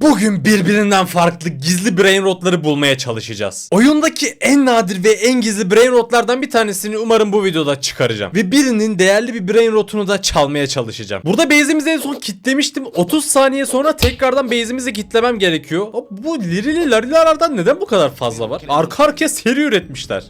Bugün birbirinden farklı gizli brain rotları bulmaya çalışacağız. Oyundaki en nadir ve en gizli brain rotlardan bir tanesini umarım bu videoda çıkaracağım. Ve birinin değerli bir brain rotunu da çalmaya çalışacağım. Burada base'imizi en son kitlemiştim. 30 saniye sonra tekrardan base'imizi kitlemem gerekiyor. Bu lirili larilardan neden bu kadar fazla var? Arka arkaya seri üretmişler.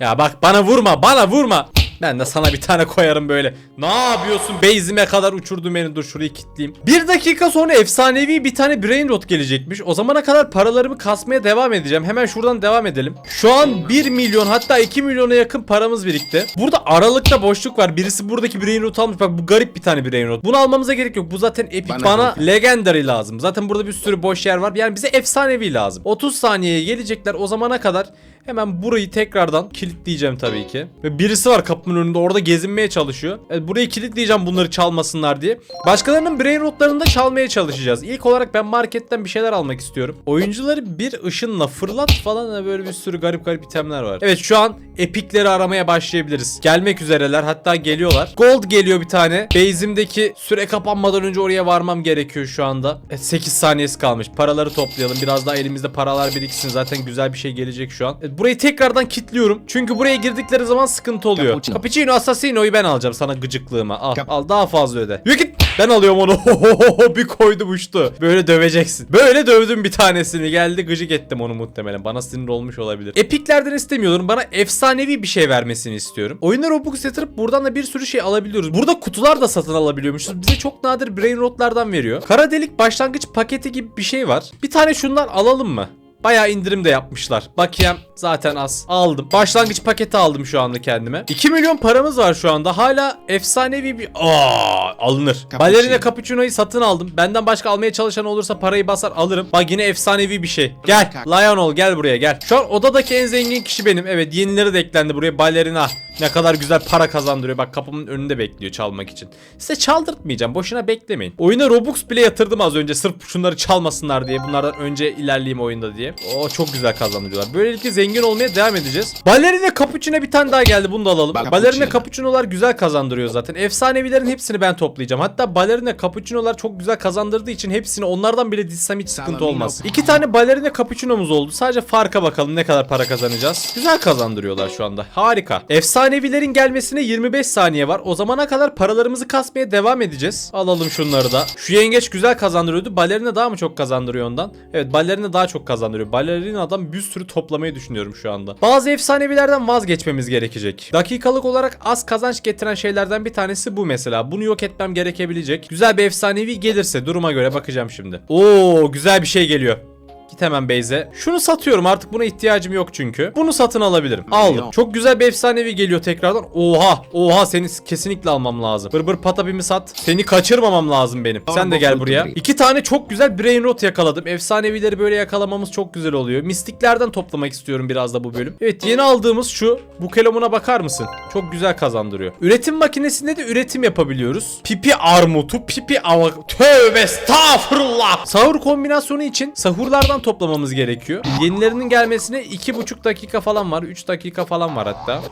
Ya bak bana vurma bana vurma. Ben de sana bir tane koyarım böyle. Ne yapıyorsun? Base'ime kadar uçurdun beni. Dur şurayı kilitleyeyim. Bir dakika sonra efsanevi bir tane brain rot gelecekmiş. O zamana kadar paralarımı kasmaya devam edeceğim. Hemen şuradan devam edelim. Şu an 1 milyon hatta 2 milyona yakın paramız birikti. Burada aralıkta boşluk var. Birisi buradaki brain rot almış. Bak bu garip bir tane brain rot. Bunu almamıza gerek yok. Bu zaten epic. Bana Bana, legendary lazım. Zaten burada bir sürü boş yer var. Yani bize efsanevi lazım. 30 saniyeye gelecekler. O zamana kadar Hemen burayı tekrardan kilitleyeceğim tabii ki. Ve birisi var kapımın önünde orada gezinmeye çalışıyor. Evet, burayı kilitleyeceğim bunları çalmasınlar diye. Başkalarının brain rotlarını da çalmaya çalışacağız. İlk olarak ben marketten bir şeyler almak istiyorum. Oyuncuları bir ışınla fırlat falan da böyle bir sürü garip garip itemler var. Evet şu an epikleri aramaya başlayabiliriz. Gelmek üzereler hatta geliyorlar. Gold geliyor bir tane. Base'imdeki süre kapanmadan önce oraya varmam gerekiyor şu anda. Evet 8 saniyesi kalmış. Paraları toplayalım. Biraz daha elimizde paralar biriksin. Zaten güzel bir şey gelecek şu an. Evet, burayı tekrardan kilitliyorum. Çünkü buraya girdikleri zaman sıkıntı oluyor. Cappuccino. Cappuccino Assassino'yu ben alacağım sana gıcıklığıma. Al, Cap- al daha fazla öde. Yürü git. Ben alıyorum onu. bir koydum uçtu. Böyle döveceksin. Böyle dövdüm bir tanesini. Geldi gıcık ettim onu muhtemelen. Bana sinir olmuş olabilir. Epiklerden istemiyorum. Bana efsanevi bir şey vermesini istiyorum. Oyuna Robux yatırıp buradan da bir sürü şey alabiliyoruz. Burada kutular da satın alabiliyormuşuz. Bize çok nadir brain rotlardan veriyor. Kara delik başlangıç paketi gibi bir şey var. Bir tane şundan alalım mı? Bayağı indirim de yapmışlar. Bakayım zaten az. Aldım. Başlangıç paketi aldım şu anda kendime. 2 milyon paramız var şu anda. Hala efsanevi bir... Aa, alınır. Cappuccino. Balerina Cappuccino'yu satın aldım. Benden başka almaya çalışan olursa parayı basar alırım. Bak yine efsanevi bir şey. Gel. Lionel gel buraya gel. Şu an odadaki en zengin kişi benim. Evet yenileri de eklendi buraya. Balerina. Ne kadar güzel para kazandırıyor. Bak kapımın önünde bekliyor çalmak için. Size çaldırtmayacağım. Boşuna beklemeyin. Oyuna Robux bile yatırdım az önce. Sırf şunları çalmasınlar diye. Bunlardan önce ilerleyeyim oyunda diye. O çok güzel kazandırıyorlar. Böylelikle zengin olmaya devam edeceğiz. Balerina Cappuccino bir tane daha geldi. Bunu da alalım. Bak, Balerina. Cappuccino'lar güzel kazandırıyor zaten. Efsanevilerin hepsini ben toplayacağım. Hatta Balerina Cappuccino'lar çok güzel kazandırdığı için hepsini onlardan bile dizsem hiç sıkıntı olmaz. İki tane Balerina Cappuccino'muz oldu. Sadece farka bakalım ne kadar para kazanacağız. Güzel kazandırıyorlar şu anda. Harika. Efsanevilerin gelmesine 25 saniye var. O zamana kadar paralarımızı kasmaya devam edeceğiz. Alalım şunları da. Şu yengeç güzel kazandırıyordu. Balerina daha mı çok kazandırıyor ondan? Evet balerina daha çok kazandırıyor. Balerina'dan bir sürü toplamayı düşünüyorum şu anda. Bazı efsanevilerden vazgeçmemiz gerekecek. Dakikalık olarak az kazanç getiren şeylerden bir tanesi bu mesela. Bunu yok etmem gerekebilecek. Güzel bir efsanevi gelirse duruma göre bakacağım şimdi. Oo güzel bir şey geliyor. Git hemen Beyze. Şunu satıyorum artık buna ihtiyacım yok çünkü. Bunu satın alabilirim. Aldım. Çok güzel bir efsanevi geliyor tekrardan. Oha. Oha seni kesinlikle almam lazım. Bır bır patapimi sat. Seni kaçırmamam lazım benim. Sen de gel buraya. İki tane çok güzel brain rot yakaladım. Efsanevileri böyle yakalamamız çok güzel oluyor. Mistiklerden toplamak istiyorum biraz da bu bölüm. Evet yeni aldığımız şu. Bu kelamuna bakar mısın? Çok güzel kazandırıyor. Üretim makinesinde de üretim yapabiliyoruz. Pipi armutu, pipi ava... Tövbe estağfurullah. Sahur kombinasyonu için sahurlardan toplamamız gerekiyor. Yenilerinin gelmesine 2,5 dakika falan var. 3 dakika falan var hatta.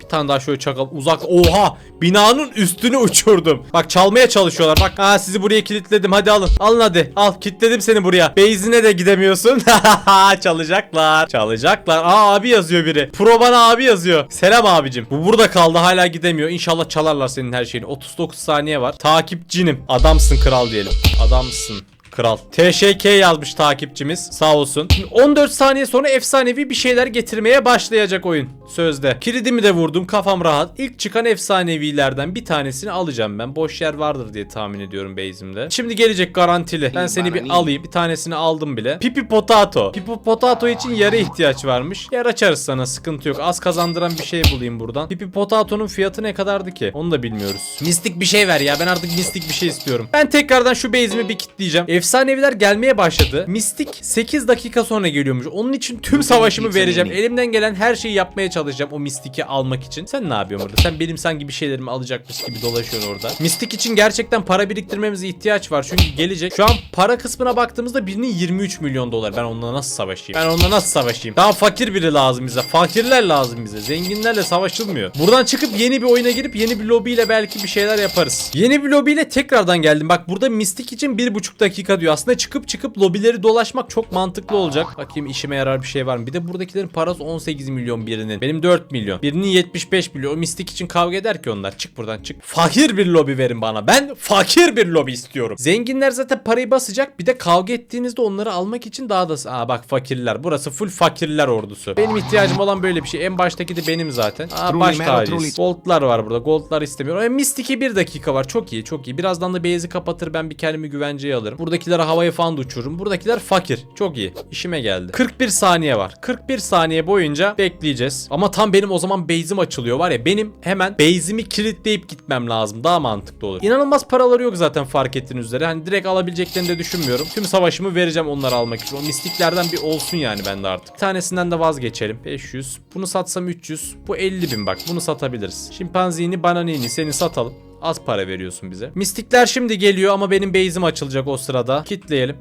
Bir tane daha şöyle çakal uzak. Oha! Binanın üstünü uçurdum. Bak çalmaya çalışıyorlar. Bak ha sizi buraya kilitledim. Hadi alın. Alın hadi. Al kilitledim seni buraya. Base'ine de gidemiyorsun. Çalacaklar. Çalacaklar. Aa abi yazıyor biri. Pro bana abi yazıyor. Selam abicim. Bu burada kaldı. Hala gidemiyor. İnşallah çalarlar senin her şeyini. 39 saniye var. Takipçinim. Adamsın kral diyelim. Adamsın. Kral. TŞK yazmış takipçimiz. Sağ olsun. Şimdi 14 saniye sonra efsanevi bir şeyler getirmeye başlayacak oyun. Sözde. Kilidimi de vurdum. Kafam rahat. İlk çıkan efsanevilerden bir tanesini alacağım ben. Boş yer vardır diye tahmin ediyorum base'imde. Şimdi gelecek garantili. Ben seni bir alayım. Bir tanesini aldım bile. Pipi Potato. Pipi Potato için yere ihtiyaç varmış. Yer açarız sana. Sıkıntı yok. Az kazandıran bir şey bulayım buradan. Pipi Potato'nun fiyatı ne kadardı ki? Onu da bilmiyoruz. Mistik bir şey ver ya. Ben artık mistik bir şey istiyorum. Ben tekrardan şu base'imi bir kitleyeceğim. Efsaneviler gelmeye başladı. Mistik 8 dakika sonra geliyormuş. Onun için tüm savaşımı vereceğim. Elimden gelen her şeyi yapmaya çalışacağım. o mistiki almak için. Sen ne yapıyorsun orada? Sen benim sanki bir şeylerimi alacakmış gibi dolaşıyorsun orada. Mistik için gerçekten para biriktirmemize ihtiyaç var. Çünkü gelecek. Şu an para kısmına baktığımızda birinin 23 milyon dolar. Ben onunla nasıl savaşayım? Ben onunla nasıl savaşayım? Daha fakir biri lazım bize. Fakirler lazım bize. Zenginlerle savaşılmıyor. Buradan çıkıp yeni bir oyuna girip yeni bir lobiyle belki bir şeyler yaparız. Yeni bir lobiyle tekrardan geldim. Bak burada mistik için bir buçuk diyor. Aslında çıkıp çıkıp lobileri dolaşmak çok mantıklı olacak. Bakayım işime yarar bir şey var mı? Bir de buradakilerin parası 18 milyon birinin. Benim 4 milyon. Birinin 75 milyon. O mistik için kavga eder ki onlar. Çık buradan çık. Fakir bir lobi verin bana. Ben fakir bir lobi istiyorum. Zenginler zaten parayı basacak. Bir de kavga ettiğinizde onları almak için daha da... Aa bak fakirler. Burası full fakirler ordusu. Benim ihtiyacım olan böyle bir şey. En baştaki de benim zaten. Aa baş tacıyız. Goldlar var burada. Goldlar istemiyorum. E, Mystic'e bir dakika var. Çok iyi çok iyi. Birazdan da base'i kapatır ben bir kendimi güvenceye alırım. Buradakileri havaya falan da uçururum. Buradakiler fakir. Çok iyi. İşime geldi. 41 saniye var. 41 saniye boyunca bekleyeceğiz. Ama tam benim o zaman base'im açılıyor var ya. Benim hemen base'imi kilitleyip gitmem lazım. Daha mantıklı olur. İnanılmaz paraları yok zaten fark ettiğiniz üzere. Hani direkt alabileceklerini de düşünmüyorum. Tüm savaşımı vereceğim onları almak için. O mistiklerden bir olsun yani bende artık. Bir tanesinden de vazgeçelim. 500. Bunu satsam 300. Bu 50 bin bak. Bunu satabiliriz. Şimpanzini, bananini seni satalım. Az para veriyorsun bize. Mistikler şimdi geliyor ama benim base'im açılacak o sırada. Kitleyelim.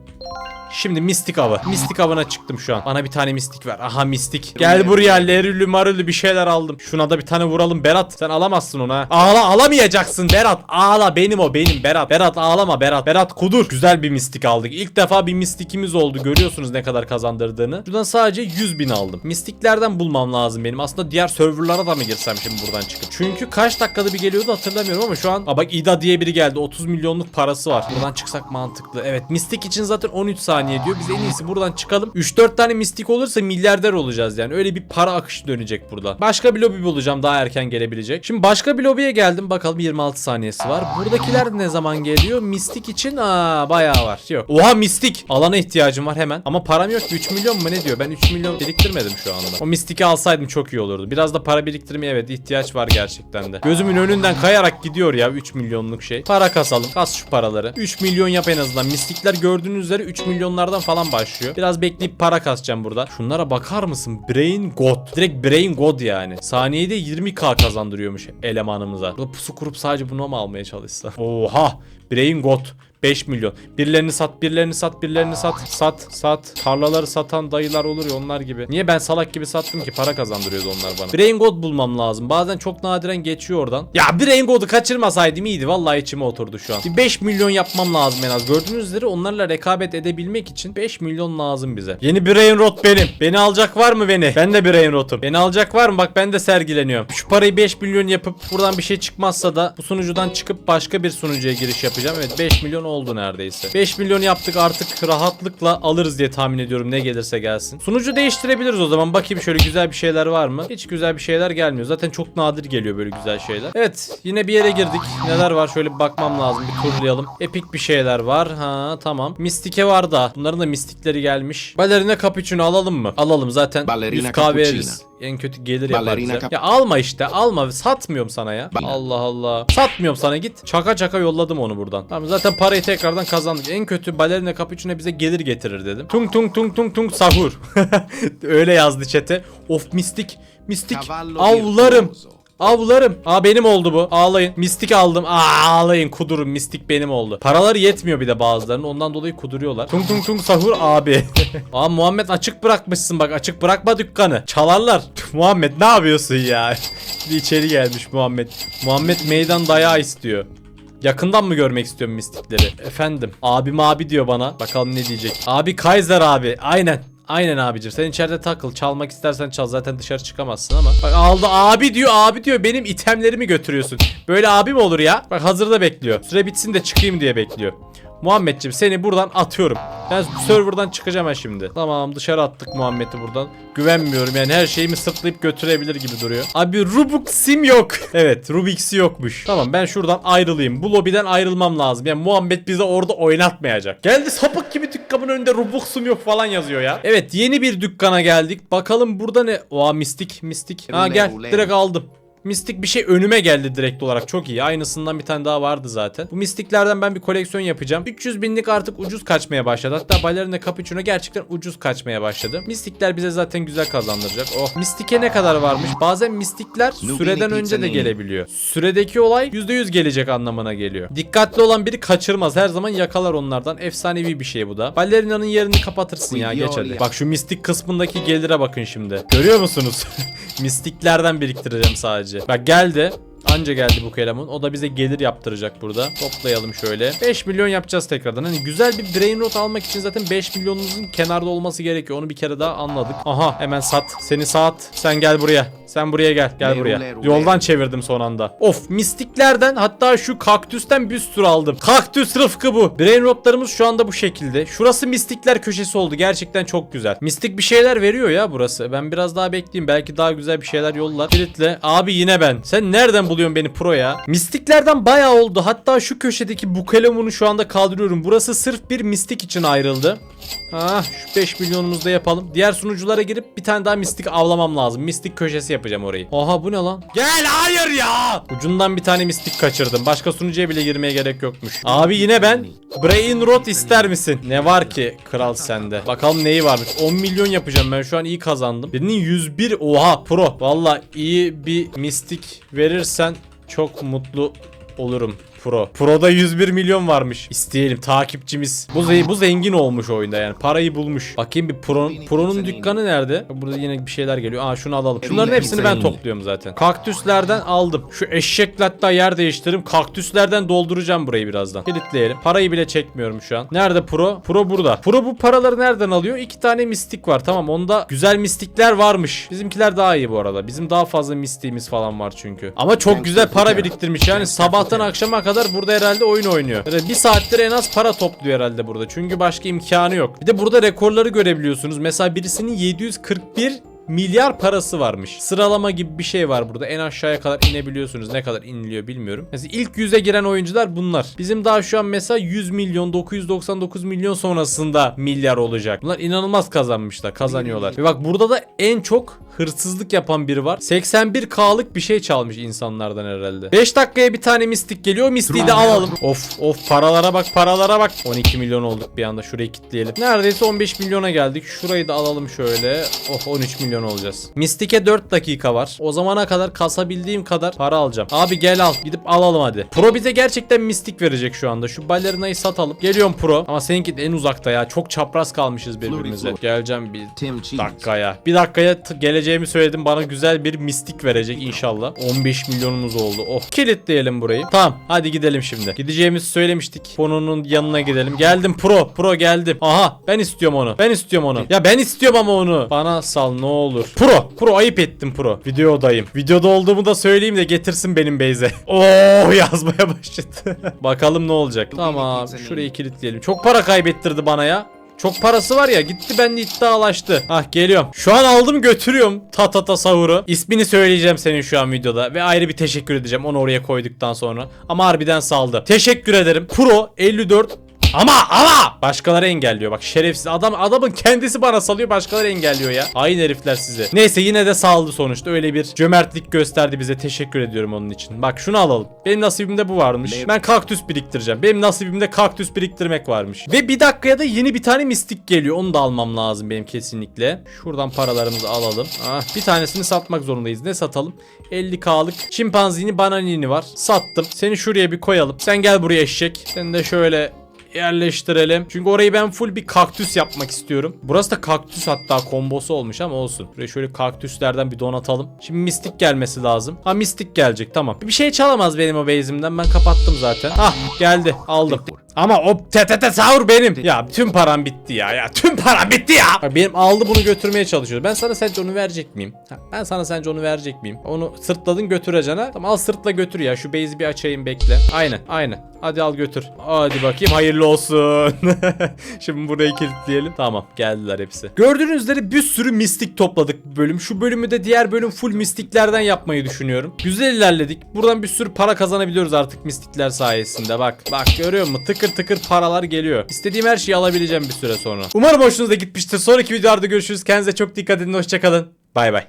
Şimdi mistik avı. Mistik avına çıktım şu an. Bana bir tane mistik ver. Aha mistik. Gel buraya lerülü marülü bir şeyler aldım. Şuna da bir tane vuralım Berat. Sen alamazsın onu ha. Ağla alamayacaksın Berat. Ağla benim o benim Berat. Berat ağlama Berat. Berat kudur. Güzel bir mistik aldık. İlk defa bir mistikimiz oldu. Görüyorsunuz ne kadar kazandırdığını. Şuradan sadece 100 bin aldım. Mistiklerden bulmam lazım benim. Aslında diğer serverlara da mı girsem şimdi buradan çıkıp. Çünkü kaç dakikada bir geliyordu hatırlamıyorum ama şu an. Aa bak İda diye biri geldi. 30 milyonluk parası var. Buradan çıksak mantıklı. Evet mistik için zaten 13 saniye diyor. Biz en iyisi buradan çıkalım. 3-4 tane mistik olursa milyarder olacağız yani. Öyle bir para akışı dönecek burada. Başka bir lobi bulacağım daha erken gelebilecek. Şimdi başka bir lobiye geldim. Bakalım 26 saniyesi var. Buradakiler ne zaman geliyor? Mistik için aa bayağı var. Yok. Oha mistik. Alana ihtiyacım var hemen. Ama param yok. ki. 3 milyon mu ne diyor? Ben 3 milyon biriktirmedim şu anda. O mistiki alsaydım çok iyi olurdu. Biraz da para biriktirmeye evet ihtiyaç var gerçekten de. Gözümün önünden kayarak gidiyor ya 3 milyonluk şey. Para kasalım. Kas şu paraları. 3 milyon yap en azından. Mistikler gördüğünüz üzere 3 milyonlardan falan başlıyor. Biraz bekleyip para kasacağım burada. Şunlara bakar mısın? Brain God. Direkt Brain God yani. Saniyede 20k kazandırıyormuş elemanımıza. Burada pusu kurup sadece bunu mu almaya çalışsa? Oha! Brain God. 5 milyon. Birilerini sat, birilerini sat, birilerini sat. Sat, sat. Tarlaları satan dayılar olur ya onlar gibi. Niye ben salak gibi sattım ki? Para kazandırıyordu onlar bana. Brain God bulmam lazım. Bazen çok nadiren geçiyor oradan. Ya Brain God'u kaçırmasaydım iyiydi. Vallahi içime oturdu şu an. Bir 5 milyon yapmam lazım en az. Gördüğünüz üzere onlarla rekabet edebilmek için 5 milyon lazım bize. Yeni Brain Rot benim. Beni alacak var mı beni? Ben de Brain Rot'um. Beni alacak var mı? Bak ben de sergileniyorum. Şu parayı 5 milyon yapıp buradan bir şey çıkmazsa da bu sunucudan çıkıp başka bir sunucuya giriş yapacağım. Evet 5 milyon oldu neredeyse. 5 milyon yaptık artık rahatlıkla alırız diye tahmin ediyorum ne gelirse gelsin. Sunucu değiştirebiliriz o zaman. Bakayım şöyle güzel bir şeyler var mı? Hiç güzel bir şeyler gelmiyor. Zaten çok nadir geliyor böyle güzel şeyler. Evet yine bir yere girdik. Neler var şöyle bir bakmam lazım. Bir turlayalım. Epik bir şeyler var. Ha tamam. Mistike var da. Bunların da mistikleri gelmiş. Balerina cappuccino alalım mı? Alalım zaten. Ballerina 100k cappuccino. veririz. En kötü gelir yapar Ballerina bize. cap- Ya alma işte alma satmıyorum sana ya. Bal- Allah Allah. Satmıyorum sana git. Çaka çaka yolladım onu buradan. Tamam zaten parayı tekrardan kazandık. En kötü balerina cappuccino bize gelir getirir dedim. Tung tung tung tung tung sahur. Öyle yazdı çete. Of mistik. Mistik. Cavallo Avlarım. virtuoso. Avlarım. Aa benim oldu bu. Ağlayın. Mistik aldım. Aa ağlayın. Kudurun. Mistik benim oldu. Paraları yetmiyor bir de bazılarının. Ondan dolayı kuduruyorlar. Tung tung tung sahur abi. Aa Muhammed açık bırakmışsın bak. Açık bırakma dükkanı. Çalarlar. Muhammed ne yapıyorsun ya? Bir içeri gelmiş Muhammed. Muhammed meydan dayağı istiyor. Yakından mı görmek istiyorum mistikleri? Efendim. Abim abi diyor bana. Bakalım ne diyecek. Abi Kaiser abi. Aynen. Aynen abicim. Sen içeride takıl. Çalmak istersen çal. Zaten dışarı çıkamazsın ama. Bak aldı. Abi diyor abi diyor. Benim itemlerimi götürüyorsun. Böyle abi mi olur ya? Bak hazırda bekliyor. Süre bitsin de çıkayım diye bekliyor Muhammedciğim seni buradan atıyorum. Ben serverdan çıkacağım ha şimdi. Tamam dışarı attık Muhammed'i buradan. Güvenmiyorum yani her şeyimi sırtlayıp götürebilir gibi duruyor. Abi Rubik sim yok. Evet Rubik'si yokmuş. Tamam ben şuradan ayrılayım. Bu lobiden ayrılmam lazım. Yani Muhammed bizi orada oynatmayacak. Geldi sapık gibi dükkanın önünde Rubik sim yok falan yazıyor ya. Evet yeni bir dükkana geldik. Bakalım burada ne? Oha mistik mistik. Ha gel direkt aldım Mistik bir şey önüme geldi direkt olarak. Çok iyi. Aynısından bir tane daha vardı zaten. Bu mistiklerden ben bir koleksiyon yapacağım. 300 binlik artık ucuz kaçmaya başladı. Hatta Ballerina Capuchino gerçekten ucuz kaçmaya başladı. Mistikler bize zaten güzel kazandıracak. Oh. Mistike ne kadar varmış? Bazen mistikler süreden önce de gelebiliyor. Süredeki olay %100 gelecek anlamına geliyor. Dikkatli olan biri kaçırmaz. Her zaman yakalar onlardan. Efsanevi bir şey bu da. Ballerina'nın yerini kapatırsın ya geç hadi. Bak şu mistik kısmındaki gelire bakın şimdi. Görüyor musunuz? Mistiklerden biriktireceğim sadece. Bak geldi. Anca geldi bu kelemun. O da bize gelir yaptıracak burada. Toplayalım şöyle. 5 milyon yapacağız tekrardan. Hani güzel bir brain rot almak için zaten 5 milyonunuzun kenarda olması gerekiyor. Onu bir kere daha anladık. Aha hemen sat. Seni sat. Sen gel buraya. Sen buraya gel. Gel buraya. Yoldan çevirdim son anda. Of mistiklerden hatta şu kaktüsten bir sürü aldım. Kaktüs Rıfkı bu. Brain rotlarımız şu anda bu şekilde. Şurası mistikler köşesi oldu. Gerçekten çok güzel. Mistik bir şeyler veriyor ya burası. Ben biraz daha bekleyeyim. Belki daha güzel bir şeyler yollar. Kilitle. Abi yine ben. Sen nereden buluyorsun beni pro ya? Mistiklerden bayağı oldu. Hatta şu köşedeki bu kelemunu şu anda kaldırıyorum. Burası sırf bir mistik için ayrıldı. Ah şu 5 milyonumuzu da yapalım. Diğer sunuculara girip bir tane daha mistik avlamam lazım. Mistik köşesi yapacağım orayı. Oha bu ne lan? Gel hayır ya. Ucundan bir tane mistik kaçırdım. Başka sunucuya bile girmeye gerek yokmuş. Abi yine ben. Brain rot ister misin? Ne var ki kral sende? Bakalım neyi varmış. 10 milyon yapacağım ben şu an iyi kazandım. Birinin 101 oha pro. Valla iyi bir mistik verirsen çok mutlu olurum. Pro. Pro'da 101 milyon varmış. İsteyelim takipçimiz. Bu, ze- bu zengin olmuş oyunda yani. Parayı bulmuş. Bakayım bir Pro, Pro'nun dükkanı nerede? Burada yine bir şeyler geliyor. Aa şunu alalım. Şunların hepsini ben topluyorum zaten. Kaktüslerden aldım. Şu eşekle hatta yer değiştiririm. Kaktüslerden dolduracağım burayı birazdan. Kilitleyelim. Parayı bile çekmiyorum şu an. Nerede Pro? Pro burada. Pro bu paraları nereden alıyor? İki tane mistik var. Tamam onda güzel mistikler varmış. Bizimkiler daha iyi bu arada. Bizim daha fazla mistiğimiz falan var çünkü. Ama çok güzel para biriktirmiş. Yani sabahtan akşama kadar burada herhalde oyun oynuyor. Yani bir saattir en az para topluyor herhalde burada. Çünkü başka imkanı yok. Bir de burada rekorları görebiliyorsunuz. Mesela birisinin 741 milyar parası varmış. Sıralama gibi bir şey var burada. En aşağıya kadar inebiliyorsunuz. Ne kadar iniliyor bilmiyorum. Mesela ilk yüze giren oyuncular bunlar. Bizim daha şu an mesela 100 milyon 999 milyon sonrasında milyar olacak. Bunlar inanılmaz kazanmışlar. Kazanıyorlar. Ve bak burada da en çok hırsızlık yapan biri var. 81k'lık bir şey çalmış insanlardan herhalde. 5 dakikaya bir tane mistik geliyor. Mistiği de alalım. Of of paralara bak paralara bak. 12 milyon olduk bir anda. Şurayı kilitleyelim. Neredeyse 15 milyona geldik. Şurayı da alalım şöyle. Oh 13 milyon olacağız. Mistik'e 4 dakika var. O zamana kadar kasabildiğim kadar para alacağım. Abi gel al. Gidip alalım hadi. Pro bize gerçekten mistik verecek şu anda. Şu balerinayı satalım. Geliyorum Pro. Ama seninki de en uzakta ya. Çok çapraz kalmışız birbirimize. Geleceğim bir dakikaya. Bir dakikaya geleceğimi söyledim. Bana güzel bir mistik verecek inşallah. 15 milyonumuz oldu. Oh. Kilitleyelim burayı. Tamam. Hadi gidelim şimdi. Gideceğimizi söylemiştik. Konunun yanına gidelim. Geldim pro. Pro geldim. Aha. Ben istiyorum onu. Ben istiyorum onu. Ya ben istiyorum ama onu. Bana sal ne olur. Pro. Pro ayıp ettim pro. Videodayım. Videoda olduğumu da söyleyeyim de getirsin benim Beyze. Oh yazmaya başladı. Bakalım ne olacak. Tamam. Şurayı kilitleyelim. Çok para kaybettirdi bana ya. Çok parası var ya gitti benimle iddialaştı. Ah geliyorum. Şu an aldım götürüyorum Tatata Sahur'u. İsmini söyleyeceğim senin şu an videoda. Ve ayrı bir teşekkür edeceğim onu oraya koyduktan sonra. Ama harbiden saldı. Teşekkür ederim. Pro 54 ama ama başkaları engelliyor bak şerefsiz adam adamın kendisi bana salıyor başkaları engelliyor ya. Aynı herifler size. Neyse yine de saldı sonuçta öyle bir cömertlik gösterdi bize teşekkür ediyorum onun için. Bak şunu alalım. Benim nasibimde bu varmış. Ben kaktüs biriktireceğim. Benim nasibimde kaktüs biriktirmek varmış. Ve bir dakikaya da yeni bir tane mistik geliyor. Onu da almam lazım benim kesinlikle. Şuradan paralarımızı alalım. Ah, bir tanesini satmak zorundayız. Ne satalım? 50k'lık şimpanzini bananini var. Sattım. Seni şuraya bir koyalım. Sen gel buraya eşek. Sen de şöyle yerleştirelim. Çünkü orayı ben full bir kaktüs yapmak istiyorum. Burası da kaktüs hatta kombosu olmuş ama olsun. Buraya şöyle kaktüslerden bir donatalım. Şimdi mistik gelmesi lazım. Ha mistik gelecek tamam. Bir şey çalamaz benim o base'imden. Ben kapattım zaten. Ah geldi aldım. Ama o TTT sahur benim. Ya tüm param bitti ya. Ya tüm param bitti ya. Bak benim aldı bunu götürmeye çalışıyor. Ben sana sence onu verecek miyim? Ha, ben sana sence onu verecek miyim? Onu sırtladın götüreceksin Tamam al sırtla götür ya. Şu base'i bir açayım bekle. Aynen aynen. Hadi al götür. Hadi bakayım hayırlı olsun. Şimdi burayı kilitleyelim. Tamam geldiler hepsi. Gördüğünüz üzere bir sürü mistik topladık bu bölüm. Şu bölümü de diğer bölüm full mistiklerden yapmayı düşünüyorum. Güzel ilerledik. Buradan bir sürü para kazanabiliyoruz artık mistikler sayesinde. Bak bak görüyor musun? Tıkır tıkır paralar geliyor. İstediğim her şeyi alabileceğim bir süre sonra. Umarım hoşunuza gitmiştir. Sonraki videolarda görüşürüz. Kendinize çok dikkat edin. Hoşçakalın. Bay bay.